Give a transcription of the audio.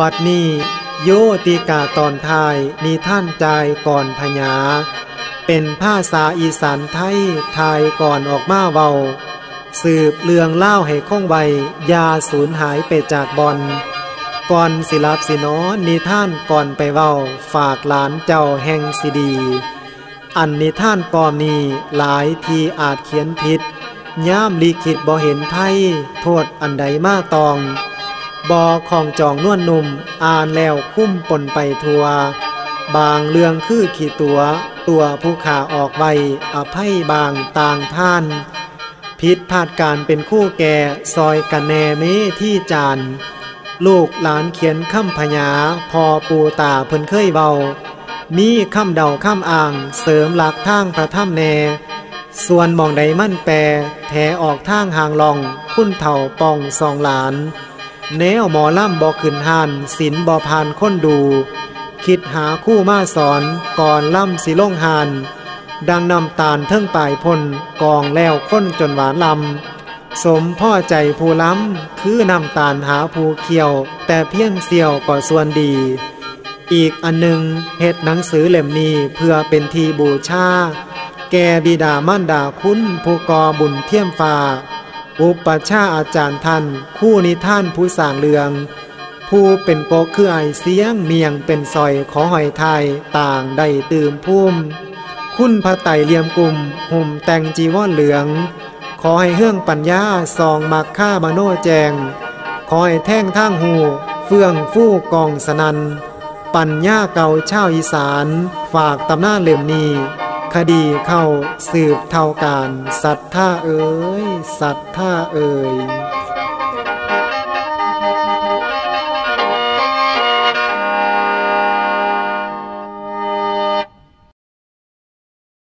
บัดนี้โยติกาตอนทายมีท่านใจก่อนพญา เป็นภาษาอีสานไทยทายก่อนออกมาเวาสืบเลืองเล่าให้คงไวยาสูญหายไปจากบอนก่อนสิลับสินอนนิท่านก่อนไปเว้า ฝากหลานเจ้าแห่งสิดี อันนิท่านกอมีหลายทีอาจเขียนผิดย่ามลีคิดบ่เห็นไทยโทษอันใดมาตอง บอของจองนวลนุ่มอ่านแล้วคุ้มปนไปทัว บางเรื่องคือขีตัว ตัวผู้ขาออกไวอภัยบางต่างท่าน พิษพาดการเป็นคู่แก่ซอยกันแนเมที่จานลูกหลานเขียนคำพญาพอปูตาเพิ่นเคยเบา มีคำเดาคำอ่างเสริมหลักทางพระถ้ำแน ส่วนมองใดมั่นแปรแถออกทางห่างลองพุ่นเถ่าปองสองหลาน แนวหมอล่ำบอขึ้นหานศิลบอพานค้นดู คิดหาคู่มาสอนก่อนล่ำสิลงหานดังนำตาลเทิงปลายพลกองแล้วค้นจนหวานลำ สมพ่อใจผู้ล้ำ คือนำตาลหาผู้เขียว แต่เพียงเสียวก็ส่วนดี อีกอันหนึ่งเฮ็ดหนังสือเล่มนี้เพื่อเป็นทีบูชา แกบิดามั่นดาคุณผู้กอบุญเทียมฟ้า อุปชาอาจารย์ท่าน คู่นิท่านผู้สางเรือง ผู้เป็นโปกคือไอเสียงเมียงเป็นซอยขอหอยไทยต่างได้ตื่มพุ่ม คุณพระไตเลียมกลุ่มห่มแต่งจีวรเหลือง ขอให้เฮื่องปัญญาซองมักฆ่ามโนแจง ขอให้แท่งท่างหูเฟื่องฟู่กองสนันปัญญาเก่าเช่าอีสาน ฝากตำหน้าเหล่มนี้ คดีเข้าสืบเท่าการ สัตท่าเอ๋ยสัตท่าเอ๋ย